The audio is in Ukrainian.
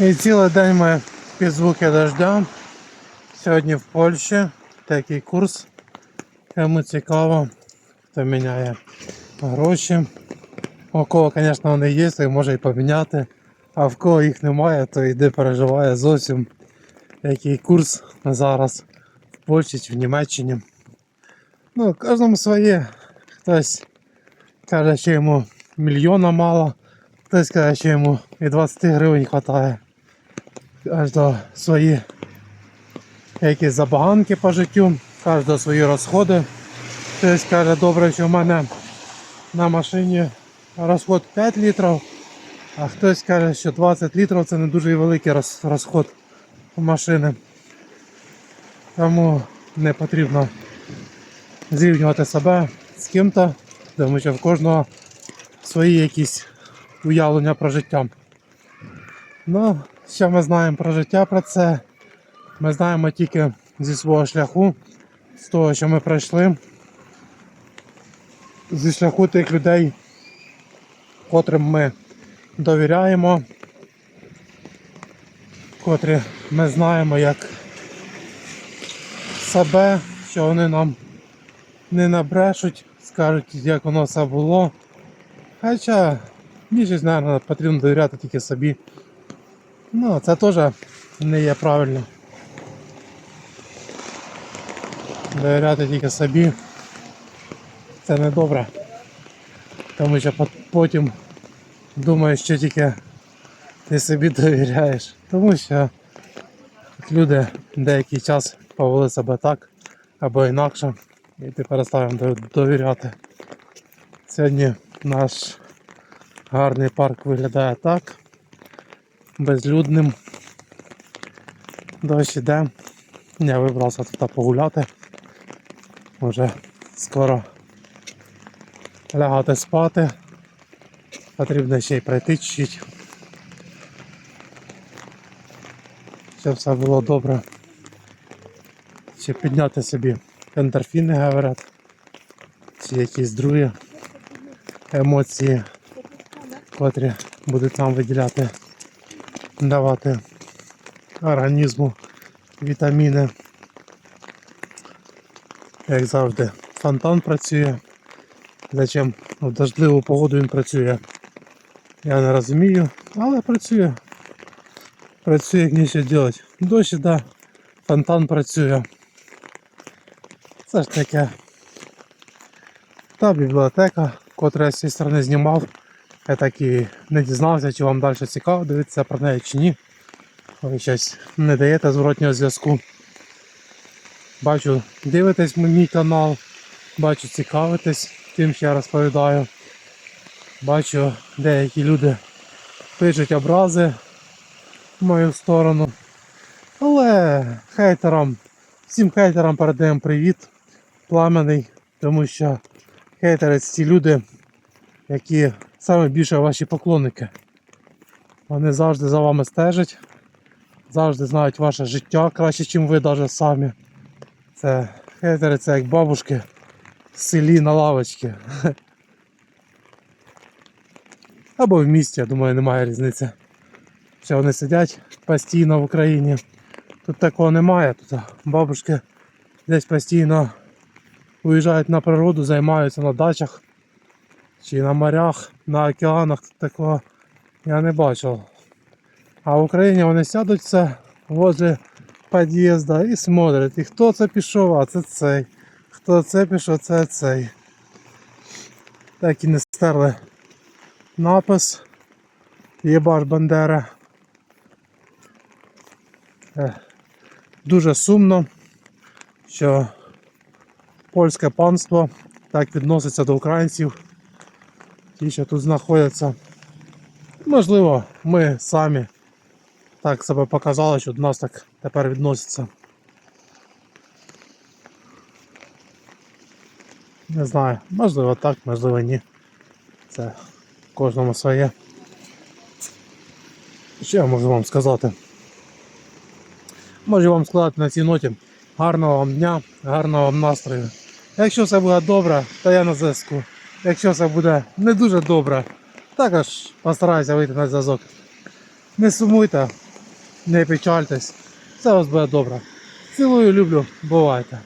І цілий день ми під звуки дождя. Сьогодні в Польщі такий курс. Кому цікаво, хто міняє гроші. У кого, звісно, вони є, то може і поміняти. А в кого їх немає, то йде переживає зовсім який курс зараз в Польщі чи в Німеччині. Ну, кожному своє. Хтось каже, що йому мільйона мало, хтось каже, що йому і 20 гривень вистачає. Кожного свої якісь забаганки по життю, кожного свої розходи. Хтось каже, добре, що в мене на машині розход 5 літрів, а хтось каже, що 20 літрів це не дуже великий розход машини. Тому не потрібно зрівнювати себе з ким-то, тому що в кожного свої якісь уявлення про життя. Ну, що ми знаємо про життя про це? Ми знаємо тільки зі свого шляху, з того, що ми пройшли, зі шляху тих людей, котрим ми довіряємо, котрі ми знаємо як себе, що вони нам не набрешуть, скажуть, як воно все було. Хоча більшість, мабуть, потрібно довіряти тільки собі. Ну, це теж не є правильно. Довіряти тільки собі. Це не добре. Тому що потім думаєш, що тільки ти собі довіряєш. Тому що люди деякий час повели себе так або інакше, і ти перестав їм дов- довіряти. Сьогодні наш гарний парк виглядає так безлюдним. Дощ іде. Я вибрався тут погуляти. Уже скоро лягати спати. Потрібно ще й пройти чуть. Щоб все було добре. Ще підняти собі ендорфіни, говорять. Чи якісь другі емоції, котрі будуть нам виділяти давати організму вітаміни. Як завжди, фонтан працює. Зачем в дождливу погоду він працює? Я не розумію, але працює. Працює як нічого робити. Дощ іде, фонтан працює. Це ж таке. Та бібліотека, котра я з цієї сторони знімав. Я так і не дізнався, чи вам далі цікаво дивитися про неї чи ні. Ви щось не даєте зворотнього зв'язку. Бачу, дивитесь мій канал, бачу, цікавитесь тим, що я розповідаю. Бачу, деякі люди пишуть образи в мою сторону. Але хейтерам, всім хейтерам передаємо привіт, пламений, тому що хейтери це ті люди, які саме більше ваші поклонники. Вони завжди за вами стежать, завжди знають ваше життя краще, ніж ви навіть самі. Це хейтери, це як бабушки в селі на лавочці. Або в місті, я думаю, немає різниці. Що вони сидять постійно в Україні. Тут такого немає. Тут бабушки десь постійно уїжджають на природу, займаються на дачах чи на морях, на океанах такого я не бачив. А в Україні вони сядуть возле під'їзду і смотрять. І хто це пішов, а це цей. Хто це пішов, це цей. Так і не стерли напис. Єбаш Бандера. Е, Дуже сумно, що польське панство так відноситься до українців, ті, що тут знаходяться. Можливо, ми самі так себе показали, що до нас так тепер відносяться. Не знаю, можливо так, можливо ні. Це кожному своє. Що я можу вам сказати? Можу вам сказати на цій ноті. Гарного вам дня, гарного вам настрою. Якщо все буде добре, то я на зв'язку. Якщо все буде не дуже добре, також постараюся вийти на зв'язок. Не сумуйте, не печальтесь. Все у вас буде добре. Цілую, люблю, бувайте.